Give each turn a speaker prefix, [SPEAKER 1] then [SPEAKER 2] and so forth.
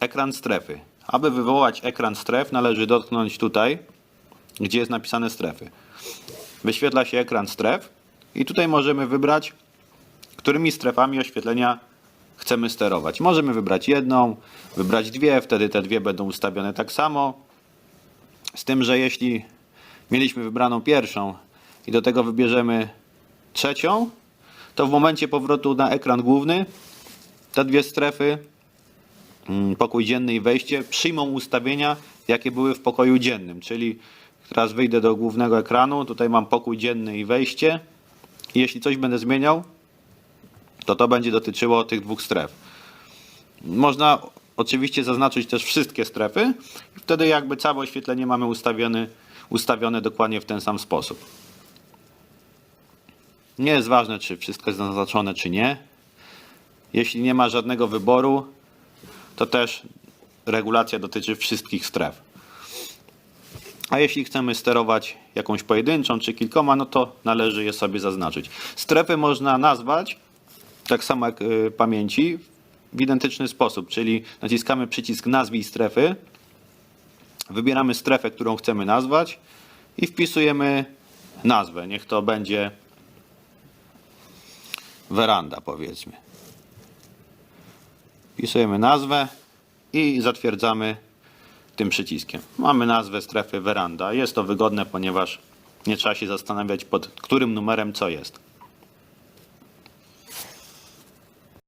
[SPEAKER 1] ekran strefy. Aby wywołać ekran stref należy dotknąć tutaj, gdzie jest napisane strefy. Wyświetla się ekran stref i tutaj możemy wybrać, którymi strefami oświetlenia chcemy sterować. Możemy wybrać jedną, wybrać dwie, wtedy te dwie będą ustawione tak samo. Z tym, że jeśli mieliśmy wybraną pierwszą i do tego wybierzemy trzecią, to w momencie powrotu na ekran główny te dwie strefy, pokój dzienny i wejście, przyjmą ustawienia, jakie były w pokoju dziennym. Czyli teraz wyjdę do głównego ekranu, tutaj mam pokój dzienny i wejście. Jeśli coś będę zmieniał, to to będzie dotyczyło tych dwóch stref. Można oczywiście zaznaczyć też wszystkie strefy wtedy jakby całe oświetlenie mamy ustawione, ustawione dokładnie w ten sam sposób. Nie jest ważne, czy wszystko jest zaznaczone, czy nie. Jeśli nie ma żadnego wyboru, to też regulacja dotyczy wszystkich stref. A jeśli chcemy sterować jakąś pojedynczą czy kilkoma, no to należy je sobie zaznaczyć. Strefy można nazwać, tak samo jak y, pamięci, w identyczny sposób, czyli naciskamy przycisk nazwij strefy, wybieramy strefę, którą chcemy nazwać i wpisujemy nazwę. Niech to będzie weranda, powiedzmy. Wpisujemy nazwę i zatwierdzamy tym przyciskiem. Mamy nazwę strefy weranda. Jest to wygodne, ponieważ nie trzeba się zastanawiać pod którym numerem co jest.